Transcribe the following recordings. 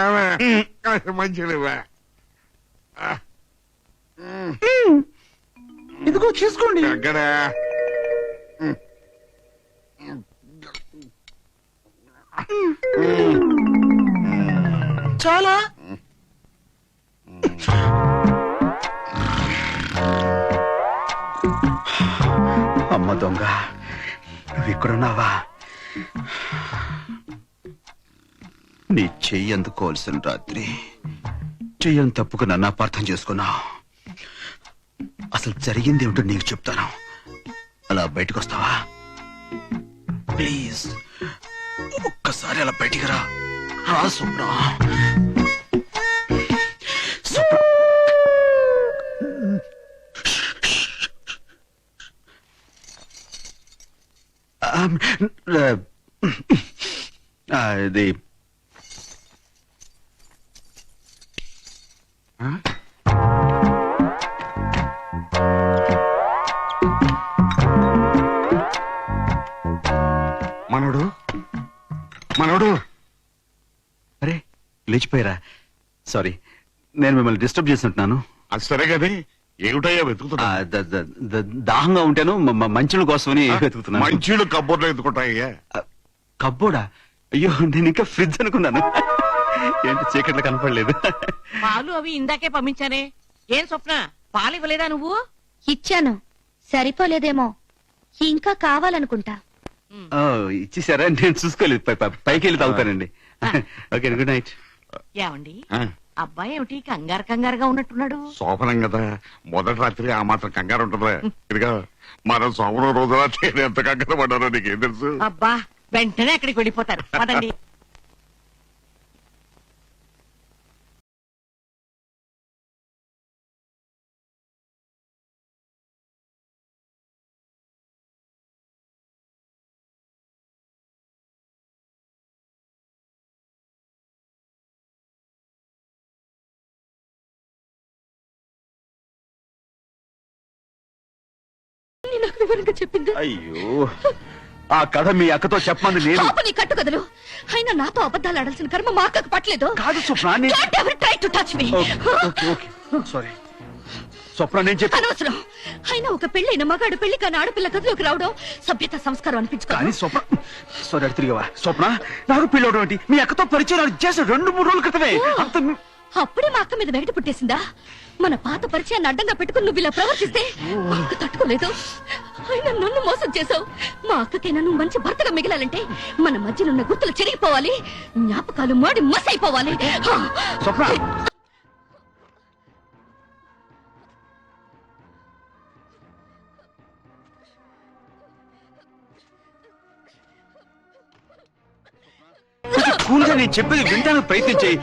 ఏమే కాస్త మంచిది ఇవ్వ. ఆ. ఇదిగో తీసుకోండి ఎక్కడ చాలా. అమ్మ దొంగ నువ్వు ఇక్కడున్నావా? నీ చెయ్యి అందుకోవాల్సిన రాత్రి. చెయ్యని తప్పుకు నన్ను అపార్థం చేసుకున్నా. అసలు జరిగింది ఏమిటో నీకు చెప్తాను. అలా బయటకు వస్తావా? ప్లీజ్ ఒక్కసారి అలా బయటికి రా. రా స్వప్న ఆమ్, ఆ, ఇది ఆ? మనోడు? మనోడు? అరే లేచిపోయారా? సారీ నేను మిమ్మల్ని డిస్టర్బ్ చేసినట్టున్నాను. అది సరే కదే ఏమిటయ్యా ఆ, వెతుకుతున్నా ద- ద- ద- దాహంగా ఉంటాను మ- మ- మంచుల కోసమని వెతుకుతున్నాను. మంచీలు కబ్బోర్లో ఎత్తుకుంటాయ్యా ఆ, కబ్బోడా? అయ్యో నేను ఇంకా ఫ్రిడ్జ్ అనుకున్నాను. ఏంటి చీకట్లో కనపడలేదు? పాలు అవి ఇందాకే పంపించానే. ఏం స్వప్న పాలు ఇవ్వలేదా నువ్వు? ఇచ్చాను. సరిపోలేదేమో. ఇంకా కావాలనుకుంటా. ఓ, ఇచ్చేసారా? నేను చూసుకోలేదు. పై- పై- పైకి వెళ్ళి తాగుతానండి ఓకే గుడ్ నైట్. ఏమండి? అబ్బాయి ఏమిటి? కంగారు కంగారుగా ఉన్నట్టున్నాడు. శోభనం కదా. మొదటి రాత్రి ఆ మాత్రం కంగారు ఉంటుందా ఇదిగా మనం శోభనం రోజు నేను ఎంత కంగారు పడ్డానో నీకేం తెలుసు? అబ్బా వెంటనే అక్కడికి వెళ్ళిపోతారు. పదండి. నాకు వివరంగా చెప్పింది. అయ్యో ఆ కథ మీ అక్కతో చెప్పమంది నేను. పాప నీ కట్టు కదలు అయినా నాతో అబద్ధాలు ఆడాల్సిన కర్మ మా అక్కకు పట్టలేదు. కాదు స్వప్న నేను Don't ever try to touch me. Okay okay okay. Sorry Swapna నేను చెప్పి అనవసరం. అయినా ఒక పెళ్ళైన మగాడు పెళ్ళి కాని ఆడపిల్ల గదిలోకి రావడం సభ్యత సంస్కారం కానీ అనిపించుకోవాలి స్వప్న సారీ అటు తిరిగావా? స్వప్న నాకు పెళ్ళవడం ఏంటి? మీ అక్కతో పరిచయం చేసిన రెండు మూడు రోజుల క్రితమే. అంత అప్పుడే మా అక్క మీద వెగట పుట్టేసిందా? మన పాత పరిచయాన్ని అడ్డంగా పెట్టుకుని నువ్వు ఇలా ప్రవర్తిస్తే మా అక్క తట్టుకోలేదు. అయినా నన్ను మోసం చేసావు మా అక్కకైనా నువ్వు మంచి భర్తగా మిగిలాలంటే మన మధ్యనున్న గుర్తులు చెరిగిపోవాలి. జ్ఞాపకాలు మాడి మసైపోవాలి. కూల్గా నేను చెప్పేది వింటానికి ప్రయత్నించేయి.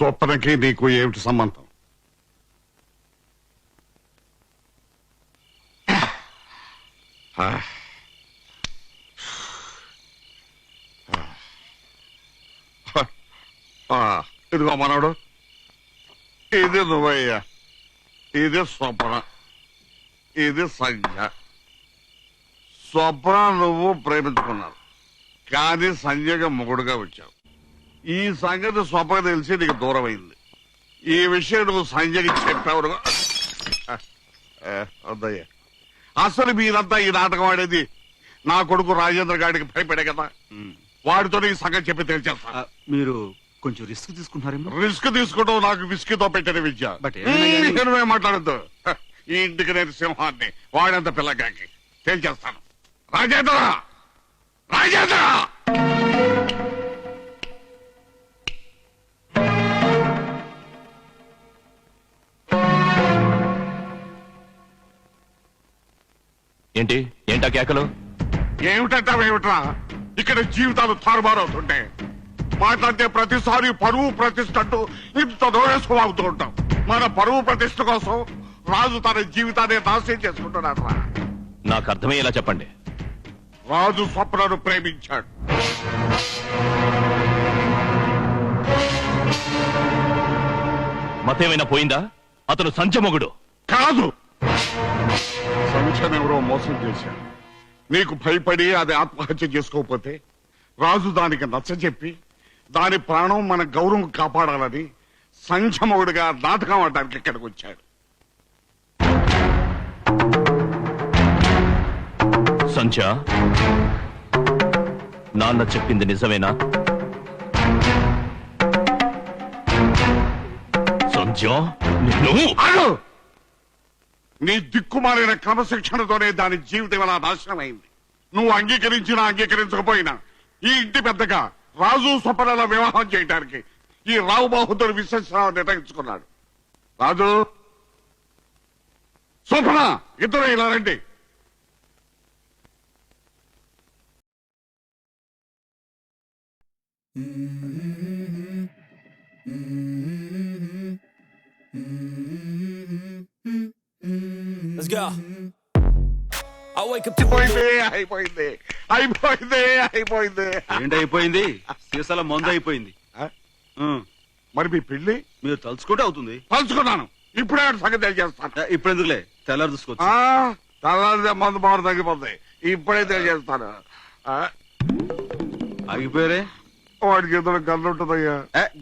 స్వప్నకి నీకు ఏమిటి సంబంధం? ఆ. ఆ. ఇదిగో మనవడు. ఇది నువ్వయ్యా. ఇది స్వప్న. ఇది సంధ్య స్వప్న నువ్వు ప్రేమించుకున్నావు. కానీ సంజయ్గా మొగుడుగా వచ్చావు. ఈ సంగతి స్వప్న తెలిసి నీకు దూరం అయింది ఈ విషయం నువ్వు సంజయ్కి చెప్పావు వద్దయ్యా. అసలు మీరంతా ఈ నాటకం ఆడేది నా కొడుకు రాజేంద్ర గారికి భయపడే కదా. వాడితో ఈ సంగతి చెప్పి తెలిచేస్తా. ఆ, మీరు కొంచెం రిస్క్ తీసుకుంటున్నారేమో? రిస్క్ తీసుకోవడం నాకు విస్కీతో పెట్టిన విద్య. మాట్లాడద్దు. ఈ ఇంటికి నేను సింహాన్ని వాడంత పిల్లగాకి తేల్చేస్తాను. రాజేంద్ర! రాజేంద్ర! ఏంటి? ఏంటా కేకలు? ఏమిటంటావేమిట్రా? ఇక్కడ జీవితాలు తారుమారవుతుంటే మాట్లాడితే ప్రతిసారి పరువు ప్రతిష్ట అంటూ ఇంత దూరేసుకోవాగుతూ ఉంటాం. మన పరువు ప్రతిష్ట కోసం రాజు తన జీవితాన్ని నాశనం చేసుకుంటున్నాడు రా నాకు అర్థమయ్యేలా చెప్పండి. రాజు స్వప్నను ప్రేమించాడు. మతేమైనా పోయిందా? అతను సంచమొగుడు. కాదు. సంఖ్యను ఎవరో మోసం చేశాడు నీకు భయపడి అది ఆత్మహత్య చేసుకోకపోతే రాజు దానికి నచ్చజెప్పి దాని ప్రాణం మన గౌరవం కాపాడాలని సంక్షమవుడిగా నాటకం ఆడడానికి ఇక్కడికి వచ్చాడు. నాన్న చెప్పింది నిజమేనా? సంధ్య ఆగు! నీ దిక్కుమాలిన క్రమశిక్షణతోనే దాని జీవితం అలా నాశనమైంది. నువ్వు అంగీకరించినా అంగీకరించకపోయినా ఈ ఇంటి పెద్దగా రాజు స్వప్నల వివాహం చేయడానికి ఈ రావు బాహుతుడు విశ్వసరావు నిర్ణయించుకున్నాడు. రాజు! స్వప్న ఇద్దరు ఇలా రండి. Let's go. I wake up to అయిపోయింది అయిపోయింది అయిపోయింది అయిపోయింది. ఏంటి అయిపోయింది సీసాల మందు అయిపోయింది. ఆ? మరి మీ పెళ్ళి మీరు తలుచుకుంటే అవుతుంది. పంచుకున్నాను ఇప్పుడే సంగతి తెలియజేస్తాను. ఆ, ఇప్పుడు ఎందుకులే? తెల్లారు చూసుకోవచ్చు. ఆ, మందు బాగా తగ్గిపోతాయి ఇప్పుడే తెలియజేస్తాను. ఆ, ఆగిపోయారే? వాడికి ఎదురు గన్ను ఉంటుందయ్యా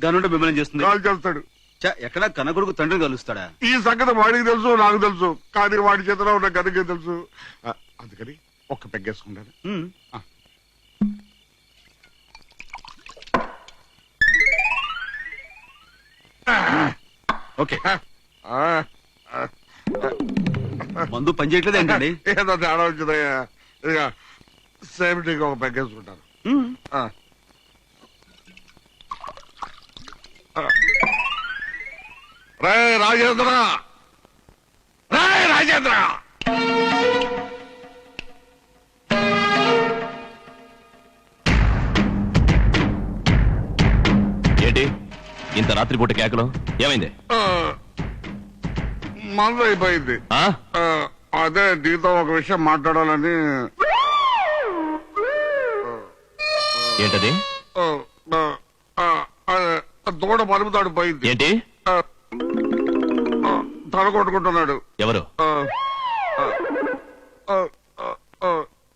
గనుంటే మిమ్మల్ని ఏం చేస్తుంది? కాల్ చేస్తాడు ఎక్కడ కన్న కొడుకు తండ్రిని కలుస్తాడా? ఈ సంగతి వాడికి తెలుసు నాకు తెలుసు. కానీ వాడి చేతిలో ఉన్న గదికి తెలుసు. ఆ, అందుకని ఒక్క పెగ్గేసుకుంటాను. ఓకే. ఆ, ఆ, మందు పని చేయట్లేదు ఏంటండి? ఏదో తేడా వచ్చిందయ్యా. సేఫ్టీకి ఒక పెగ్గేసుకుంటాను. ఆ. రే రాజేంద్ర. రే రాజేంద్ర. ఏంటి? ఇంత రాత్రిపూట కేకలు? ఏమైంది? మందు అయిపోయింది. ఆ? అదే నీతో ఒక విషయం మాట్లాడాలని. ఏంటది? ఆ, ఆ, ఆ, ఆ, దూడ మరుపుతాడు పోయింది. ఏంటి? ఆ, ఆ, తల కొట్టుకుంటున్నాడు ఎవరు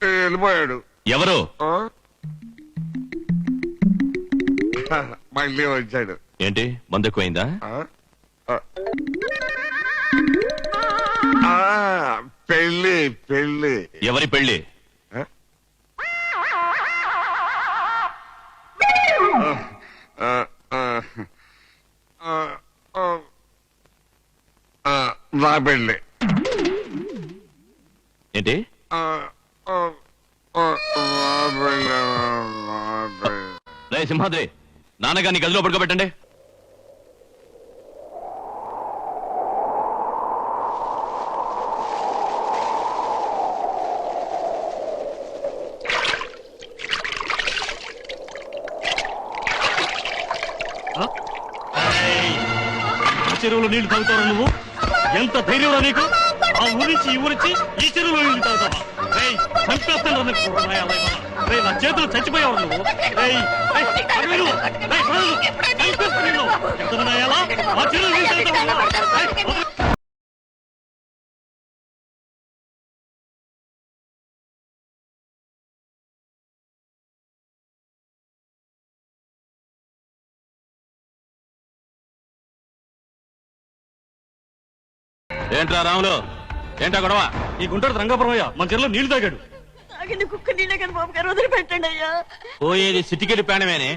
వెళ్ళిపోయాడు. ఎవరు? ఆ? మళ్ళీ వచ్చాడు. ఏంటి? మందు ఎక్కువైందా? పెళ్ళి పెళ్ళి. ఎవరి పెళ్ళి ఆ, ఆ, ఆ, నా పెళ్ళి ఏంటి రే సింహాద్రి నాన్నగారిని గదిలో పడుకోబెట్టండి. చెరువులో నీళ్ళు తాగుతావు నువ్వు? ఎంత ధైర్యం నీకు ఆ ఊరించి ఈ ఊరించి ఈ చెరువులో నీళ్ళు తాగుతావా రేయ్ చంపేస్తాను రా నీకు నాయాలా ఇవాళ. రేయ్ నా చేతులు చచ్చిపోయావు నువ్వు రేయ్ రేయ్, అటు వెళ్ళు. రేయ్, వదలు. చంపేస్తా నిన్ను. ఎంత నాయాలా? ఆ చెరువులో తాగుతావా? ఏంట్రా రాములు? ఏంటా గొడవ? ఈ గుంటూరు రంగాపురమయ్య మన చెరువులో నీళ్ళు తాగాడు. తాగింది కుక్క నీళ్ళే కానీ బాబు గారు వదిలిపెట్టండి అయ్యా. పోయేది సిటికెళ్ళి ప్రాణమేనే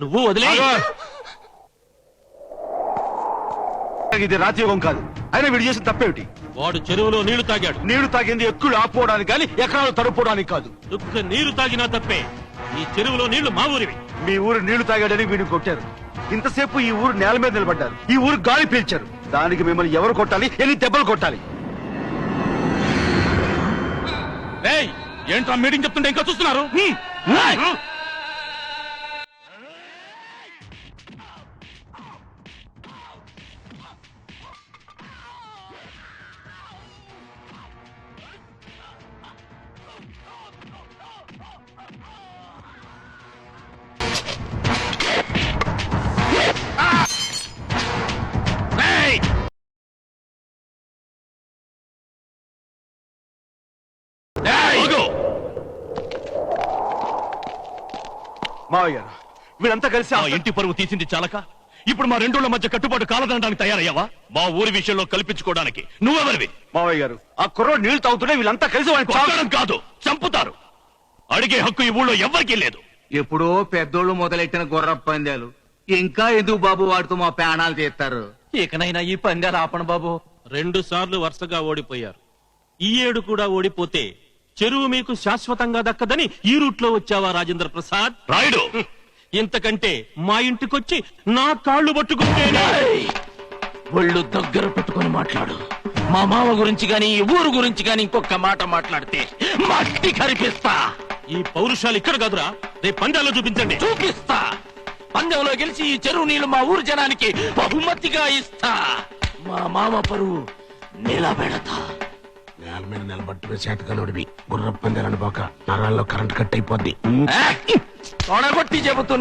నువ్వు వదిలే. ఇది రాజయోగం కాదు. అయినా వీడు చేసిన తప్పేమిటి? వాడు చెరువులో నీళ్ళు తాగాడు. నీళ్ళు తాగింది ఎక్కులు ఆపుకోవడానికి కానీ ఎకరాలు తడుపుకోవడానికి కాదు. దుఃఖ నీరు తాగినా తప్పే. ఈ చెరువులో నీళ్ళు మా ఊరివి. మీ ఊరు నీళ్ళు తాగాడని వీడిని కొట్టారు. ఇంతసేపు ఈ ఊరు నేల మీద నిలబడ్డారు. ఈ ఊరు గాలి పీల్చారు. దానికి మిమ్మల్ని ఎవరు కొట్టాలి? ఎన్ని దెబ్బలు కొట్టాలి? ఏంట్రా మీటింగ్ చెప్తుంటే ఇంకా చూస్తున్నారు? మావయ్య గారు వీళ్ళంతా కలిసి మా ఇంటి పరువు తీసింది చాలక? ఇప్పుడు మా రెండోళ్ళ మధ్య కట్టుబాటు కాలదనడానికి తయారయ్యావా? మా ఊరి విషయంలో కల్పించుకోవడానికి. నువ్వెవరివి? మావయ్య గారు ఆ కుర్రోడు నీళ్ళు తాగుతుంటే వీళ్ళంతా కలిసి వాడిని కొట్టడం కాదు చంపుతారు. అడిగే హక్కు ఈ ఊళ్ళో ఎవ్వరికీ లేదు. ఎప్పుడో పెద్దోళ్ళు మొదలెట్టిన గుర్ర పందాలు. ఇంకా ఎందుకు బాబు వాడుతూ మా ప్రాణాలు తీస్తారు? ఇకనైనా ఈ పందాలు ఆపణ బాబు. రెండు సార్లు వరుసగా ఓడిపోయారు. ఈ ఏడు కూడా ఓడిపోతే చెరువు మీకు శాశ్వతంగా దక్కదని ఈ రూట్లో వచ్చావా రాజేంద్ర ప్రసాద్? రాయుడు. ఇంతకంటే మా ఇంటికొచ్చి నా కాళ్ళు పట్టుకుంటేనే. ఒళ్ళు దగ్గర పెట్టుకొని మాట్లాడు. మా మామ గురించి గాని ఈ ఊరు గురించి గాని ఇంకొక మాట మాట్లాడితే మట్టి కరిపిస్తా. ఈ పౌరుషాలు ఇక్కడ కాదురా. రేపు పందాల్లో చూపించండి. చూపిస్తా. పందెంలో గెలిచి ఈ చెరువు నీళ్ళు మా ఊరు జనానికి బహుమతిగా ఇస్తా. మా మామ పరువు నిలబెడతా నేల మీద నిలబట్టి చేతకనుడివి గుర్ర పందాలని పోక నరాల్లో కరెంట్ కట్ అయిపోద్ది. తొడగొట్టి చెబుతున్నా.